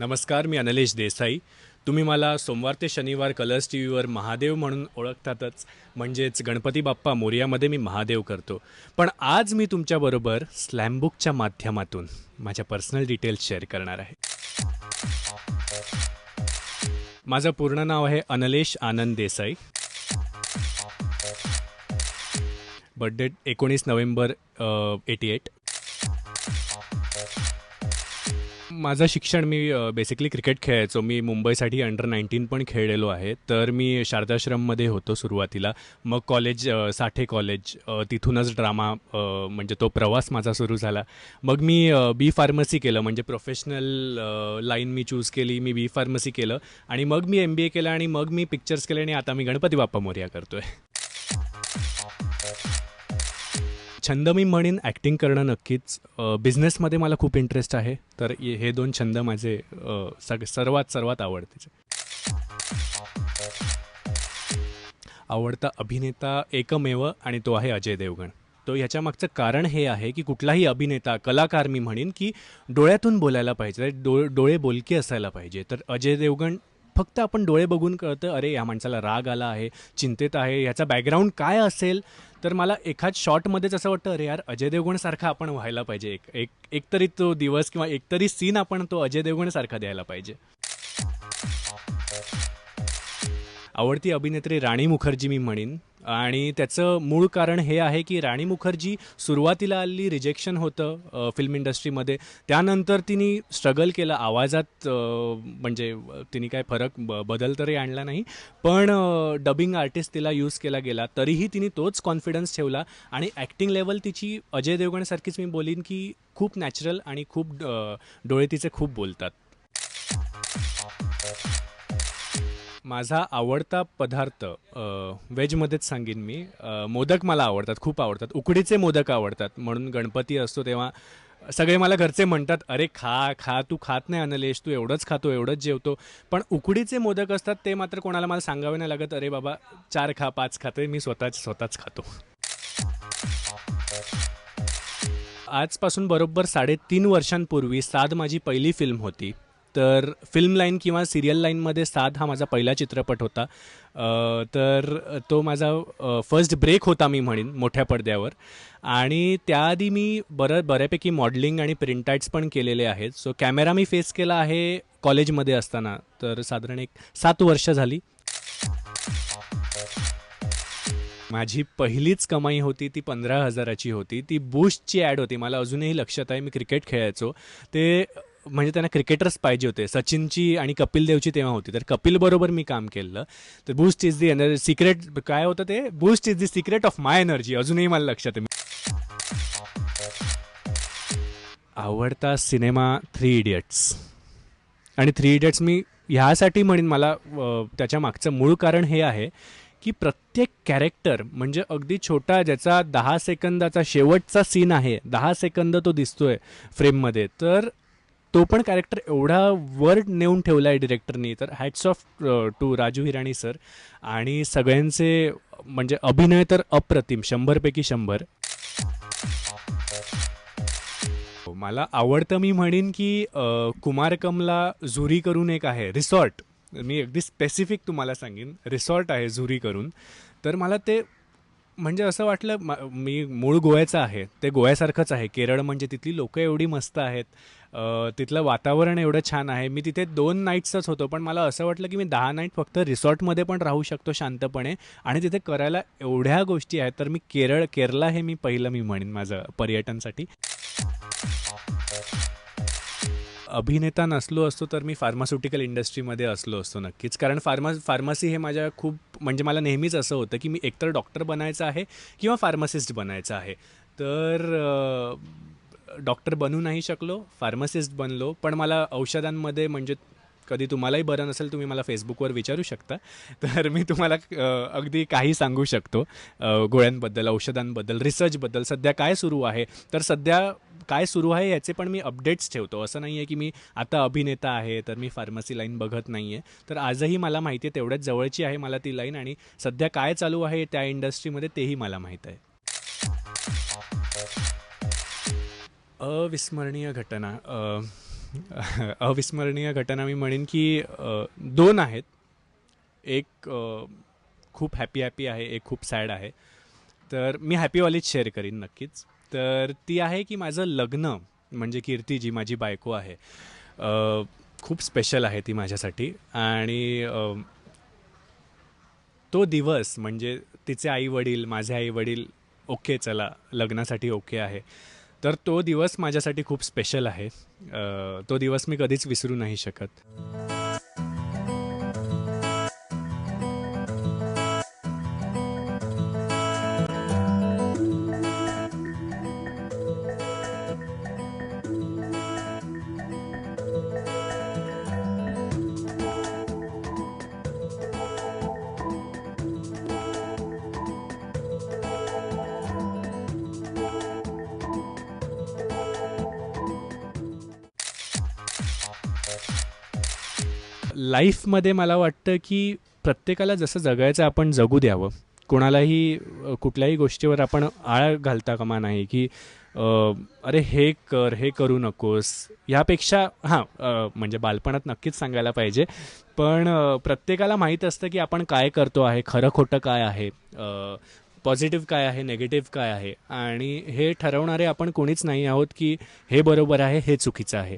नमस्कार मी अनलेश देसाई. तुम्ही मला सोमवार ते शनिवार कलर्स टी व्हीवर महादेव म्हणून ओळखतातच. म्हणजेच गणपती बाप्पा मोर्यामध्ये मी महादेव करतो. पण आज मी तुमच्याबरोबर स्लॅमबुकच्या माध्यमातून माझ्या पर्सनल डिटेल्स शेअर करणार आहे. माझं पूर्ण नाव आहे अनलेश आनंद देसाई. बर्थडे एकोणीस नोव्हेंबर एटी एट. माझं शिक्षण मी बेसिकली क्रिकेट खेळायचो. मी मुंबईसाठी अंडर नाईन्टीन पण खेळलेलो आहे. तर मी शारदाश्रममध्ये होतो सुरुवातीला. मग कॉलेज साठे कॉलेज तिथूनच ड्रामा म्हणजे तो प्रवास माझा सुरू झाला. मग मी बी फार्मसी केलं. म्हणजे प्रोफेशनल लाईन मी चूज केली. मी बी फार्मसी केलं. आणि मग मी एम बी ए केलं. आणि मग मी पिक्चर्स केले. आणि आता मी गणपती बाप्पा मोर्या करतोय. छंद मी म्हणेन ॲक्टिंग करणं नक्कीच. बिझनेसमध्ये मला खूप इंटरेस्ट आहे. तर हे दोन छंद माझे सग सर्वात सर्वात आवडतेचे. आवडता अभिनेता एकमेव आणि तो आहे अजय देवगण. तो ह्याच्या मागचं कारण हे आहे की कुठलाही अभिनेता कलाकार मी म्हणेन की डोळ्यातून बोलायला पाहिजे डो डोळे बोलके असायला पाहिजे. तर अजय देवगण फक्त आपण डोळे बघून कळतं अरे या माणसाला राग आला आहे चिंतेत आहे ह्याचा बॅकग्राऊंड काय असेल? तर मला एखाद शॉटमध्येच असं वाटतं अरे यार अजय देवगणसारखा आपण व्हायला पाहिजे. एक एक एकतरी तो दिवस किंवा एकतरी सीन आपण तो अजय देवगणसारखा द्यायला पाहिजे. आवडती अभिनेत्री राणी मुखर्जी मी म्हणेन. आणि त्याचं मूळ कारण हे आहे की राणी मुखर्जी सुरुवातीला आली रिजेक्शन होतं फिल्म इंडस्ट्रीमध्ये त्यानंतर तिने स्ट्रगल केलं आवाजात म्हणजे तिने काय फरक ब बदल तरी आणला नाही. पण डबिंग आर्टिस्ट तिला यूज केला गेला तरीही तिने तोच कॉन्फिडन्स ठेवला आणि ॲक्टिंग लेवल तिची अजय देवगणसारखीच मी बोलीन की खूप नॅचरल आणि खूप डोळे तिचे खूप बोलतात. माझा आवडता पदार्थ व्हेजमध्येच सांगेन मी. मोदक मला आवडतात खूप आवडतात. उकडीचे मोदक आवडतात. म्हणून गणपती असतो तेव्हा सगळे मला घरचे म्हणतात अरे खा खा तू खात नाही अनलेश तू एवढंच खातो एवढंच जेवतो. पण उकडीचे मोदक असतात ते मात्र कोणाला मला सांगावे नाही लागत अरे बाबा चार खा पाच खाते मी स्वतःच स्वतःच खातो. आजपासून बरोबर साडेतीन वर्षांपूर्वी साद माझी पहिली फिल्म होती. तर फिल्म लाईन किंवा सिरियल लाईनमध्ये साध हा माझा पहिला चित्रपट होता. तर तो माझा फर्स्ट ब्रेक होता मी म्हणेन मोठ्या पडद्यावर. आणि त्याआधी मी बरं बऱ्यापैकी मॉडलिंग आणि प्रिंटाईट्स पण केलेले आहेत. सो कॅमेरा मी फेस केला आहे कॉलेजमध्ये असताना. तर साधारण एक सात वर्ष झाली. माझी पहिलीच कमाई होती ती पंधरा हजाराची होती. ती बूस्टची ॲड होती. मला अजूनही लक्षात आहे. मी क्रिकेट खेळायचो. ते म्हणजे त्यांना क्रिकेटर्स पाहिजे होते. सचिनची आणि कपिल देवची तेव्हा होती. तर कपिल बरोबर मी काम केलं. तर Boost is the energy secret काय होतं ते? Boost is the secret of my energy अजूनही मला लक्षात आहे. आवडता सिनेमा थ्री इडियट्स आणि थ्री इडियट्स मी ह्यासाठी म्हणेन मला त्याच्या मागचं मूळ कारण हे आहे की प्रत्येक कॅरेक्टर म्हणजे अगदी छोटा ज्याचा दहा सेकंदाचा शेवटचा सीन आहे दहा सेकंद तो दिसतोय फ्रेममध्ये तर तो पण कॅरेक्टर एवढा वर नेऊन ठेवला आहे डिरेक्टरनी तर hats off to Raju Hirani sir आणि सगळ्यांचे म्हणजे अभिनय तर अप्रतिम शंभरपैकी शंभर. मला आवडतं मी म्हणेन की कुमारकमला कुमार कमला झुरी करून एक आहे रिसॉर्ट. मी अगदी स्पेसिफिक तुम्हाला सांगेन रिसॉर्ट आहे झुरी करून. तर मला ते म्हणजे असं वाटलं मी मूळ गोव्याचं आहे ते गोव्यासारखंच आहे. केरळ म्हणजे तिथली लोकं एवढी मस्त आहेत तिथलं वातावरण एवढं छान आहे. मी तिथे दोन नाईट्सच होतो पण मला असं वाटलं की मी दहा नाईट फक्त रिसॉर्टमध्ये पण राहू शकतो शांतपणे आणि तिथे करायला एवढ्या गोष्टी आहेत. तर मी केरळ केरला हे मी पहिलं मी म्हणेन माझं पर्यटनसाठी. अभिनेता नसलो असतो तर मी फार्मास्युटिकल इंडस्ट्रीमध्ये असलो असतो नक्कीच. कारण फार्मा फार्मसी हे माझ्या खूप म्हणजे मला नेहमीच असं होतं की मी एकतर डॉक्टर बनायचं आहे किंवा फार्मासिस्ट बनायचं आहे. तर डॉक्टर बनू नाही शकलो फार्मासिस्ट बनलो पण मला औषधांमध्ये म्हणजे कधी तुम्हालाही बरं नसेल तुम्ही मला फेसबुकवर विचारू शकता. तर मी तुम्हाला अगदी काही सांगू शकतो गोळ्यांबद्दल औषधांबद्दल रिसर्चबद्दल सध्या काय सुरू आहे? तर सध्या काय सुरू आहे याचे पण मी अपडेट्स ठेवतो. असं नाही आहे की मी आता अभिनेता आहे तर मी फार्मसी लाईन बघत नाही आहे तर आजही मला माहिती आहे तेवढ्याच जवळची आहे मला ती लाईन आणि सध्या काय चालू आहे त्या इंडस्ट्रीमध्ये तेही मला माहीत आहे. अविस्मरणीय घटना. अविस्मरणीय घटना मी म्हणेन की दोन आहेत. एक खूप हॅपी हॅपी आहे एक खूप सॅड आहे. तर मी हॅपीवालीच शेअर करीन नक्कीच. तर ती आहे की माझं लग्न म्हणजे कीर्ती जी माझी बायको आहे खूप स्पेशल आहे ती माझ्यासाठी. आणि तो दिवस म्हणजे तिचे आई वडील माझे आई वडील ओके चला लग्नासाठी ओके आहे. तर तो दिवस माझ्यासाठी खूप स्पेशल आहे. तो दिवस मी कधीच विसरू नाही शकत. लाईफमध्ये मला वाटतं की प्रत्येकाला जसं जगायचं आपण जगू द्यावं. कोणालाही कुठल्याही गोष्टीवर आपण आळ घालता कामा नाही की अरे हे कर हे करू नकोस. ह्यापेक्षा हां म्हणजे बालपणात नक्कीच सांगायला पाहिजे. पण प्रत्येकाला माहीत असतं की आपण काय करतो आहे खरं खोटं काय आहे पॉझिटिव्ह काय आहे नेगेटिव्ह काय आहे. आणि हे ठरवणारे आपण कोणीच नाही आहोत की हे बरोबर आहे हे चुकीचं आहे.